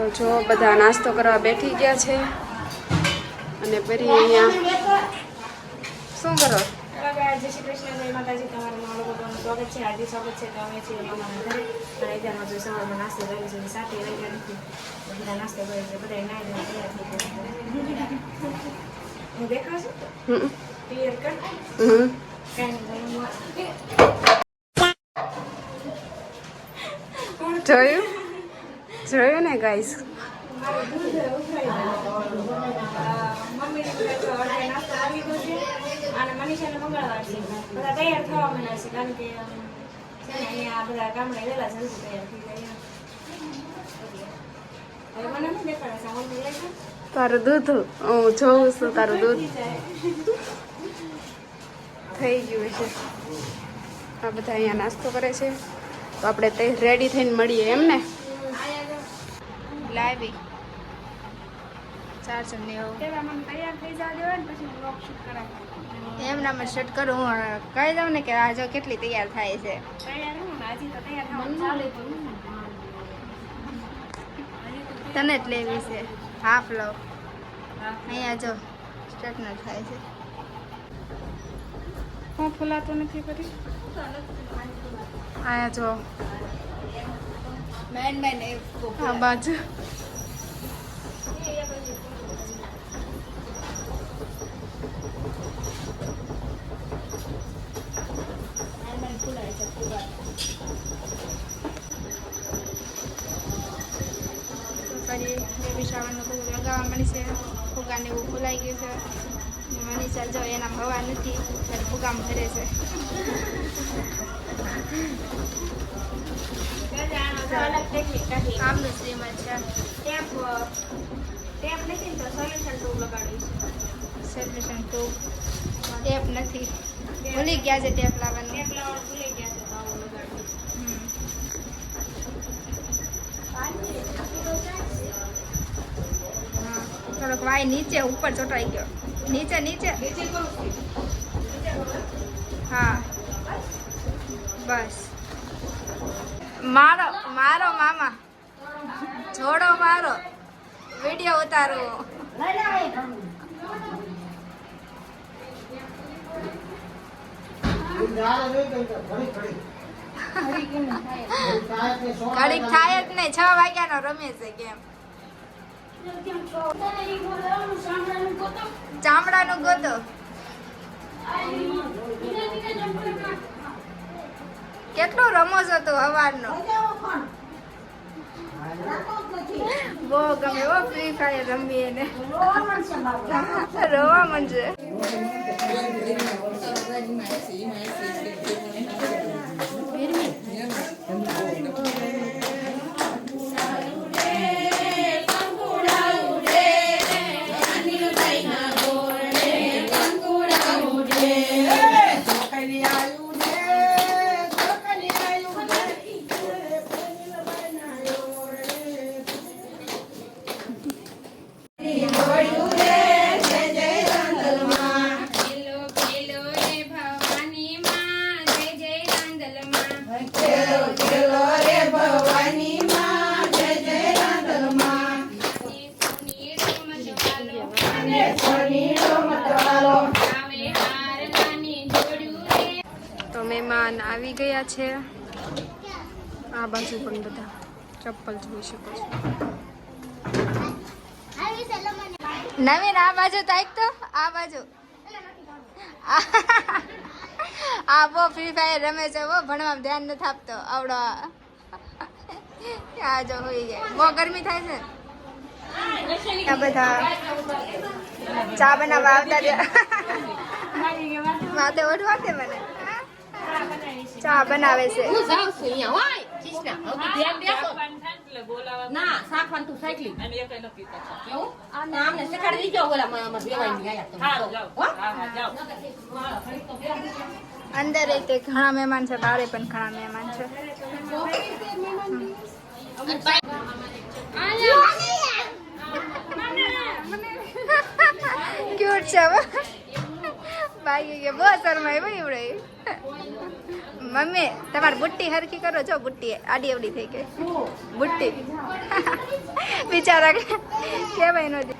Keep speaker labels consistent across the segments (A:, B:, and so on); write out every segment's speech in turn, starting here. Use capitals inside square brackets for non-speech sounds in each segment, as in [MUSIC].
A: તો જો બધા નાસ્તો કરવા બેઠી ગયા છે. અને ફરી અહીંયા શું કરો?
B: જય શ્રી કૃષ્ણ. જય માતાજી. તમારા લોકો સ્વાગત છે. આજે સ્વાગત છે તો અમે છીએ મામાના ઘરે. અને અત્યારમાં જો સવારમાં નાસ્તો કર્યો છે સાથે વાગ્યા નથી. બધા નાસ્તો કર્યો છે. બધા નાઈ ધોઈને તૈયાર થઈ ગયા હું દેખાવ ક્લિયર કર. કાંઈ નહીં
A: જોયું? જોયું ને ગાઈસ તારું દૂધ, હું જોઉં છું તારું દૂધ. થઈ ગયું છે આ બધા અહીંયા નાસ્તો કરે છે. તો આપણે તે રેડી થઈને મળીએ એમ ને? લાવી. ચાર ચમની આવું
B: પેલા મને તૈયાર થઈ જવા દેવાય ને પછી હું બ્લોગ શૂટ
A: કરું હું કહી દઉં ને કે આ જો કેટલી તૈયાર થાય છે. તને જ લેવી છે. હાફ લવ અહીંયા જો સ્ટ્રેટનર થાય છે.
B: હું ફૂલાતો નથી કરી
A: અહીંયા જો.
C: મેન મેન એ
A: આ બાજુ. શાવાનું બધું લગાવવા મળી છે. ફુગાને એવું ફૂલાઈ ગયું છે. મનીષા જો એના હવા નથી ત્યારે ફુગામ ભરે છે. છે
B: ટેપ ટેપ નથી તો સોલ્યુશન ટુ લગાડીશ
A: સેલિબ્રેશન ટુ ટેપ નથી ભૂલી ગયા છે ટેપ લાવવાનું
B: ટેપ લાવવાનું ભૂલી ગયા છે તો.
A: હા થોડોક વાય નીચે ઉપર ચોટાઈ ગયો નીચે નીચે હા બસ. મારો મારો મામા. જોડો મારો. વીડિયો ઉતારો ઘડીક થાય જ નહીં. છ વાગ્યાનો રમે છે કેમ ચામડાનું ગોતો. કેટલું રમો હતો અવારનો હવારનો? બહુ ગમે હો ફ્રી ફાયર રમીએ ને. રોવા પેલો ગયા છે. આ બાજુ પણ બધા ચપ્પલ જોઈ શકો છો. નવીન, આ બાજુ તાઈક તો, આ બાજુ. [LAUGHS] આ બહુ ફ્રી ફાયર રમે છે બહુ ભણવામાં ધ્યાન નથી આપતો, આવડો આ. જો હોઈ જાય બહુ ગરમી થાય છે. આ બધા ચા બનાવવા આવતા રહ્યા. [LAUGHS] માથે ઓઢવા કે મને? ચા બનાવે છે.
C: હું જાઉં છું અહીંયા હોય કૃષ્ણ. હવે ધ્યાન દેશો ના સાખવાન તું સાયકલિંગ કેવું? ના અમને શીખવાડી દીજો ઓલા માં અમાર બેવાઈ ગયા તમે હો?
A: અંદર એ તે ઘણા મહેમાન છે બારે પણ ઘણા મહેમાન છે. ક્યુટ [LAUGHS] છે બાઈ કે બહુ શરમાય ભાઈ એવડે. મમ્મી તમારી બુટ્ટી હરખી કરો. છો બુટ્ટી આડી અવડી થઈ ગઈ. બુટ્ટી. બિચારા કે કેવાય નથી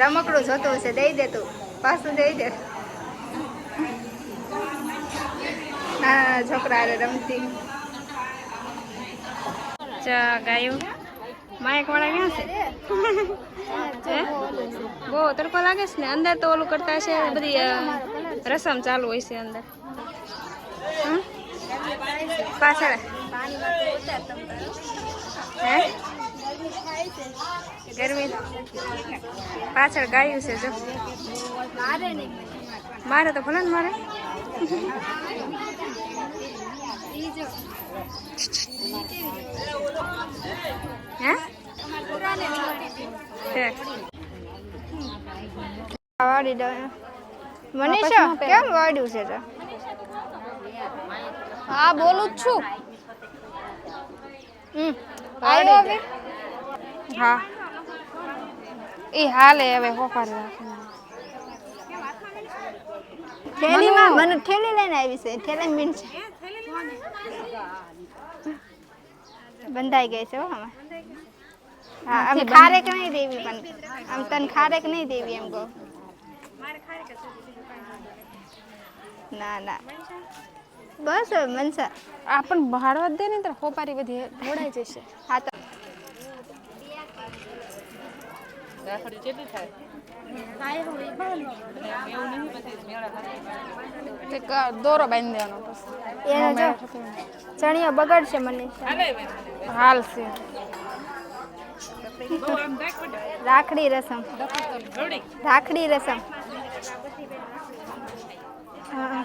A: રમકડું જોતું હશે દઈ દે તું. પાછું દઈ દે. ના છોકરા હારે રમતી. ચા ગાયું. માયક વાળા ક્યાં છે? બહુ તડકો લાગે છે ને? અંદર તો ઓલું કરતા છે બધી રસમ ચાલુ હોય છે અંદર? પાછળ. હે? ગરમી. પાછળ ગાયું છે જો. મારે તો ભલે ને મારે. હે. વાળી મનીષા કેમ વાડ્યું છે તો?
D: હા બોલું જ છું.
A: હમ
D: આવ્યો હવે
A: હા. એ હાલે હવે હોપારી રાખે થેલીમાં મને થેલી લઈને આવી છે થેલી મીન છે. બંધાઈ ગઈ છે હો હા આમ ખારેક નહીં દેવી પણ આમ તને ખારેક નહીં દેવી એમ કહું. ના ના. બસ હવે મનસા
D: આ પણ બહાડવા દે ને તો હોપારી બધી ઢોળાઈ જશે.
A: હા તો.
D: દોરો બાંધી દેવાનો
A: ચણિયો મને.
D: હાલ છે.
A: રાખડી રસમ. રાખડી રસમ હા.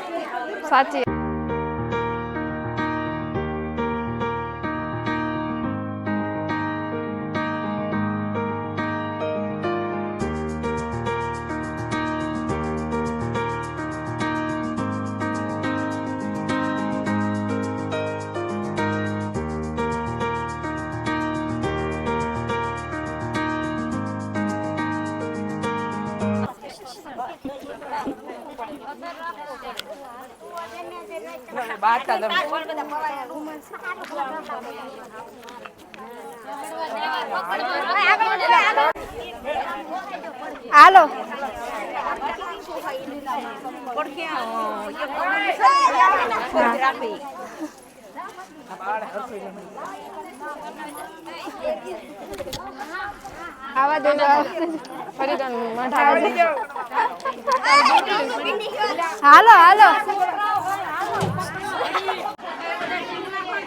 D: સાચી
A: હાલો. આવા દે
D: ફરી
A: હાલો હાલો.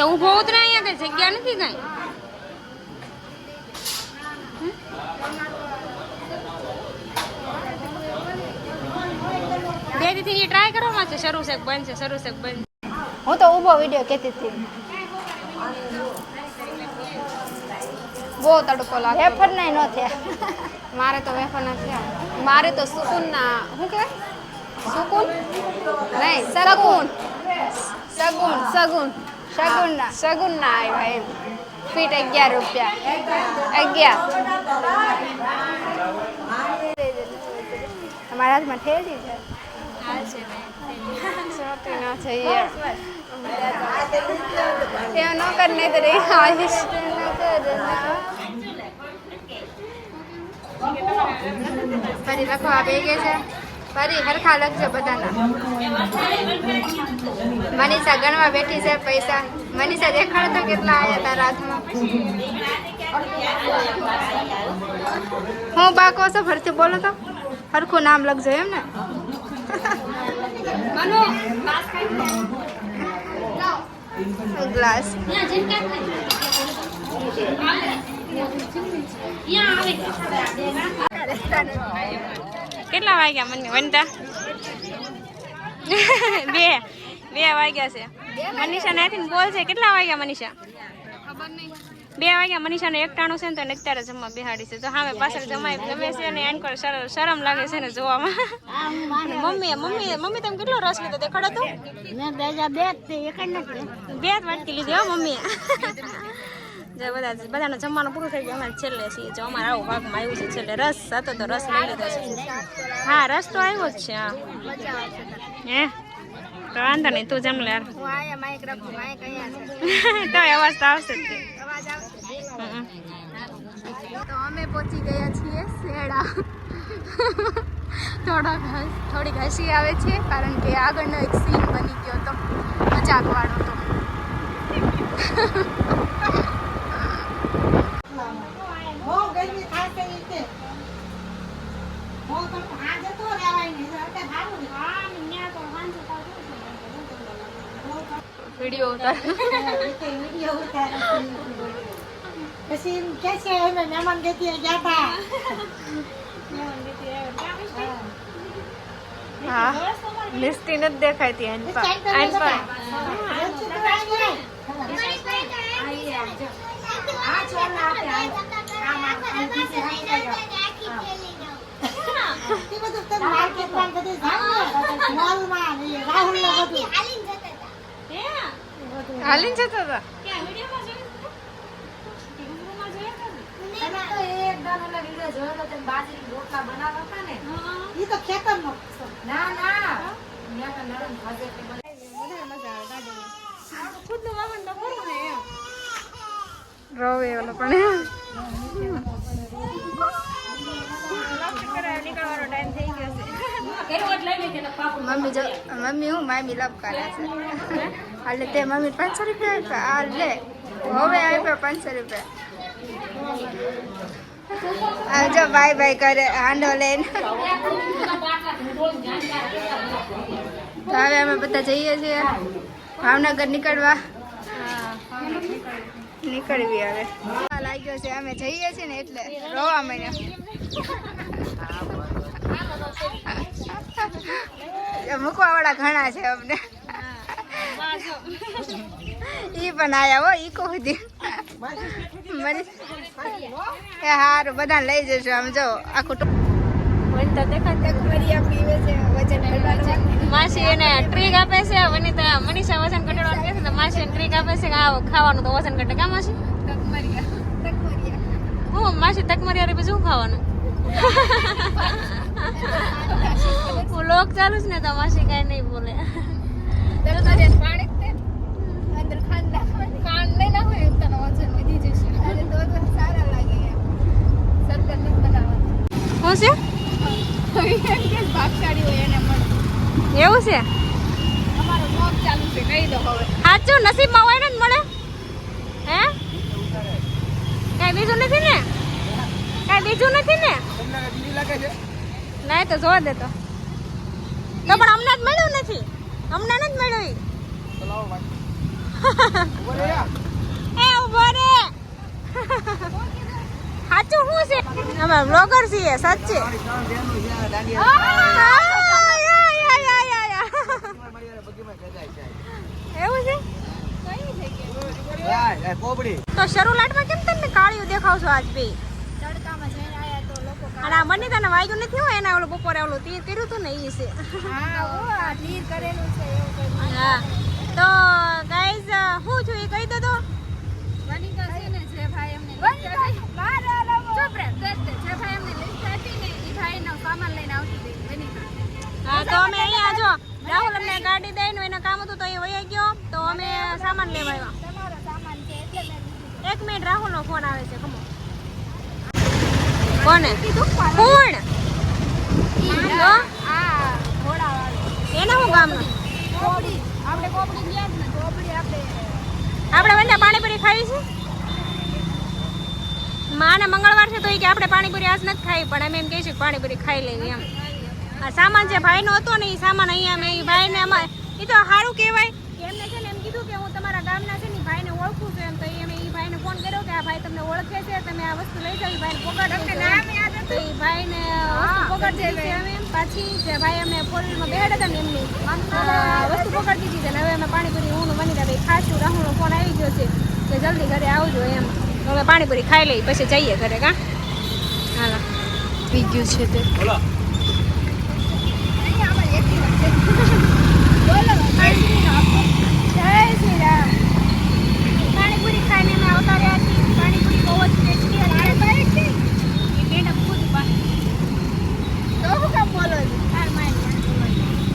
B: તો ઊભો ઉતરે અહીંયા કઈ જગ્યા નથી કઈ? બે દીથી ટ્રાય કરવામાં છે શરૂ છે કે બંધ છે, શરૂ છે બંધ.
A: હું તો ઊભો વીડિયો કહેતી હતી.
B: બહુ તડકો લાગે.
A: વેફર નહીં ન થયા.
B: મારે તો વેફર થયા. મારે તો સુકૂન ના, શું કે સુકૂન? નહીં, સગુન.
A: સગુન
B: સગુન.
A: સગુણ ના
B: સગુન ના આવ્યા એમ. ફીટ અગિયાર રૂપિયા. અગિયાર.
A: અમારા હાથમાં થેલી છે?
B: ના કર નહીં તો રહી આવીશ.
A: ફરી લખવા બેગે છે. ફરી હરખા લખજો બધાના. મનીષા ગણવા બેઠી છે પૈસા. મનીષા દેખાડો તો કેટલા આવ્યા તારા હાથમાં? હું બા કહો છો? ફરતી બોલો તો. હરખું નામ લખજો એમ ને. ગ્લાસ.
B: કેટલા વાગ્યા મને વનતા? [LAUGHS] બે બે વાગ્યા છે. મનીષા આથી બોલ છે કેટલા વાગ્યા મનીષા? બે વાગ્યા મનીષાને એકટાણું છે ને તો અત્યારે જમવા બેહાડી છે. તો સામે પાછળ જમાય ગમે છે ને એન પર શર- શરમ લાગે છે ને જોવામાં. [LAUGHS] મમ્મી મમ્મી મમ્મી તમે કેટલો રસ લીધો? દેખાડો તો. બે જ વાટકી લીધી હો મમ્મી [LAUGHS] જે બધા બધાનું જમવાનું પૂરું થઈ ગયું. અમારે છેલ્લે છીએ જો અમારે આવો ભાગમાં આવ્યું છે. છેલ્લે રસ હતો તો રસ લઈ લીધો છે. હા રસ તો આવ્યો જ છે હા. હે? તો વાંધો નહીં તું જમ લે [LAUGHS] તો અવાજ તો આવશે જ તે.
A: અમે પહોંચી ગયા છીએ શેડા થોડો થોડીક હસી આવે છે કારણ કે આગળનો એક સીન બની ગયો હતો. મજાકવાળો તો વીડિયો ઉતાર
E: પછી એમ કે છે અમે મહેમાન ગતિ ગયા હતા
B: હા મિસ્ટી નથી દેખાતી એન પર એન પર
E: એ બધું તમે માર્કેટમાં બધે જાઓ ને મોલમાં ને એ રાહુલ ને બધું
B: હાલીને જતો હતો?
E: તો
B: ઓલો પણ
A: મમ્મી મમ્મી હું મામી લપ કરે છે એટલે તે મમ્મી પાંચસો રૂપિયા આ લે. હવે આપ્યા પાંચસો રૂપિયા. જો બાય બાય કરે હાંડો લઈને. તો હવે અમે બધા જઈએ છીએ. ભાવનગર નીકળવા. નીકળવી હવે. લાગ્યો છે અમે જઈએ છીએ ને એટલે રોવા મળ્યા. મૂકવા વાળા ઘણા છે અમને. ઈ પણ આયા હો ઈ કહું મને એ હારું બધા લઈ જશો આમ જો આખું ઘટાડવા
B: માસી એને ટ્રીક આપે છે વનિતા મનીષા વજન ઘટાડવાનું કહે છે તો માસી એને ટ્રીક આપે છે કે આ ખાવાનું તો વજન ઘટે. કા માસી?
A: તકમરિયા. તકમરિયા.
B: હું માસી તકમરી હારે બીજું ખાવાનું? [LAUGHS] લોક ચાલુ છે ને તો માસી કાંઈ નહીં બોલે. શું છે?
A: એમ કે હોય એને મળે
B: એવું છે?
A: અમારો બ્લોગ ચાલુ છે કહી દો હવે.
B: સાચું? નસીબમાં હોય ને જ મળે? હે? કાંઈ બીજું નથી ને? કાંઈ બીજું નથી ને? નહીં તો જોવા દે તો. પણ અમને જ મળ્યું નથી. અમને જ મળ્યું. એ ઊભો રે. સાચું શું છે? અમે બ્લોગર છીએ સાચે. એવું છે? તો શરૂઆતમાં કેમ તમને કાળિયું દેખાવ છો આજ બે?
A: તડકામાં જઈને આયા તો લોકો
B: અને આ મને તને વાગ્યું નથી હોય એના ઓલું બપોરે ઓલું તીર કર્યું હતું ને એ છે.
A: હા તીર કરેલું છે એવું
B: હા. તો ગાઈઝ હું છું એ કહી દો તો
A: વનિકા છે ને જે ભાઈ અમને ચૂપ રહે તે જ તે. જે ભાઈ અમને લિફ્ટ આપી ને એ ભાઈનો સામાન લઈને આવતી હતી વનિકા
B: હા તો અમે અહીંયા જો રાહુલ અમને ગાડી દઈને એના કામ હતું તો એ વહી ગયો તો અમે સામાન લેવા આવ્યા
A: તમારો સામાન છે એટલે મેં લીધું.
B: એક મિનિટ રાહુલ નો ફોન આવે છે ખમો કોને કોણ તો
A: આ ઘોડાવાળો.
B: એના હું કામનું
A: કોબડી. આપણે કોબડી ગયા જ ને કોબડી આપણે
B: આપણે બંને પાણીપુરી ખાવી છે માને મંગળવાર છે તો એ કે આપણે પાણીપુરી આજ નથી ખાઈ પણ અમે એમ કહીશું પાણીપુરી ખાઈ લેવી એમ. આ સામાન જે ભાઈનો હતો ને એ સામાન અહીંયા મેં એ ભાઈને અમારે એ તો સારું કહેવાય. કે એમને છે ને એમ કીધું કે હું તમારા ગામના છે ને ભાઈને ઓળખું છું એમ તો અમે એ ભાઈને ફોન કર્યો કે આ ભાઈ તમને ઓળખે છે તમે આ વસ્તુ લઈ જાઓ ભાઈને
A: યાદ
B: તો એ ભાઈને પોગાડી દીધી અમે એમ. પાછી જે ભાઈ અમે ફોર વ્હીલમાં બેહાડ્યા હતા ને એમની વસ્તુ દીધી છે ને હવે અમે પાણીપુરી હું બની ભાઈ ખાશું રાહુલનો ફોન આવી ગયો છે કે જલ્દી ઘરે આવજો એમ. હવે પાણીપુરી ખાઈ લઈ પછી જઈએ ઘરે કા? હાલો. પી ગયું છે તે. પાણીપુરી ખાઈને મેં આવતા રહ્યા છીએ. પાણીપુરી બહુ જ ટેસ્ટી હતી?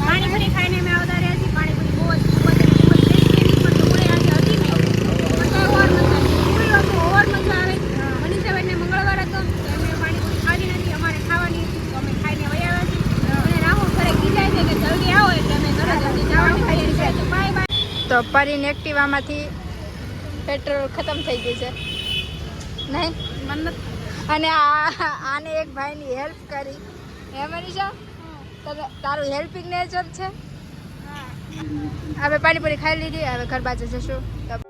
B: પાણીપુરી ખાઈને મેં આવતા રહ્યા છીએ પાણીપુરી બહુ જ ખૂબ જ ખૂબ જ ટેસ્ટી હતી પણ ડુંગળી આજે હતી નહીં પણ તો ઓવર મજા આવી ડુંગળી હતું ઓવર મજા આવે મનીષાબેનને મંગળવાર હતો તો એમને પાણીપુરી ખાધી નથી અમારે ખાવાની હતી તો અમે ખાઈને વહી આવ્યા છીએ અને રાહુલ ઘરે કીધા છે કે જલ્દી આવો એટલે અમે ઘરે જલ્દી જવાની તૈયારી છે તો બાય બાય
A: તો પરીને એક્ટિવામાંથી પેટ્રોલ ખતમ થઈ ગયું છે. નહીં? અને આ આને એક ભાઈની હેલ્પ કરી. હે મનીષા? તમે તારું હેલ્પિંગ નેચર છે? હવે પાણીપુરી ખાઈ લીધી હવે ઘર બાજુ જશું.